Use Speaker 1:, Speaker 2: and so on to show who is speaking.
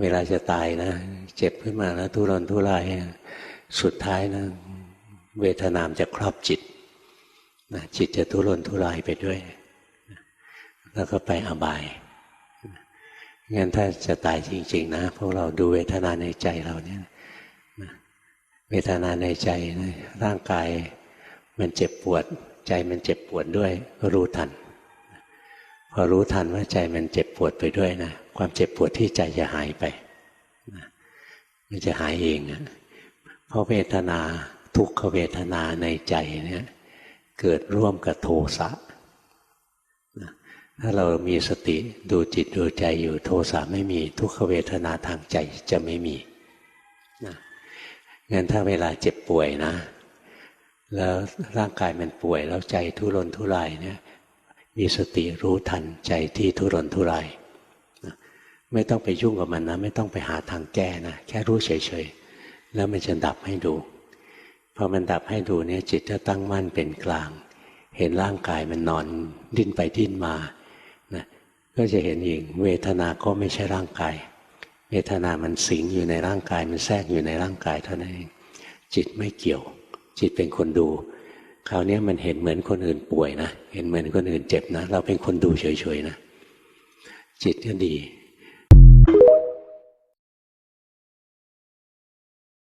Speaker 1: เวลาจะตายนะ เจ็บขึ้นมาแล้วทุรนทุรายสุดท้ายนะ เวทนามจะครอบจิตนะจิตจะทุรนทุรายไปด้วย แล้วก็ไปอบายงั้นถ้าจะตายจริง ๆ นะพวกเราดูเวทนาในใจเราเนี่ยเวทนาในใจนะร่างกายมันเจ็บปวด ใจมันเจ็บปวดด้วยรู้ทัน พอรู้ทันว่าใจมันเจ็บปวดไปด้วยนะความเจ็บปวดที่ใจจะหายไปมันจะหายเองนะเพราะเวทนาทุกขเวทนาในใจเนี่ยเกิดร่วมกับโทสะถ้าเรามีสติดูจิตดูใจอยู่โทสะไม่มีทุกขเวทนาทางใจจะไม่มีนะงั้นถ้าเวลาเจ็บป่วยนะ แล้วร่างกายมันป่วยแล้วใจทุรนทุรายเนี่ย มีสติรู้ทันใจที่ทุรนทุรายนะไม่ต้องไปยุ่งกับมันนะ ไม่ต้องไปหาทางแก้นะแค่รู้เฉยๆ แล้วมันจะดับให้ดูพอมันดับให้ดูเนี่ยจิตจะตั้งมั่นเป็นกลาง เห็นร่างกายมันนอนดิ้นไปดิ้นมานะก็จะเห็นเองเวทนาก็ไม่ใช่ร่างกาย เวทนามันสิงอยู่ในร่างกายมันแทรกอยู่ในร่างกายเท่านั้นเองจิตไม่เกี่ยว จิตเป็นคนดู คราวนี้มันเห็นเหมือนคนอื่นป่วยนะ เห็นเหมือนคนอื่นเจ็บนะ เราเป็นคนดูเฉยๆนะ จิตก็ดี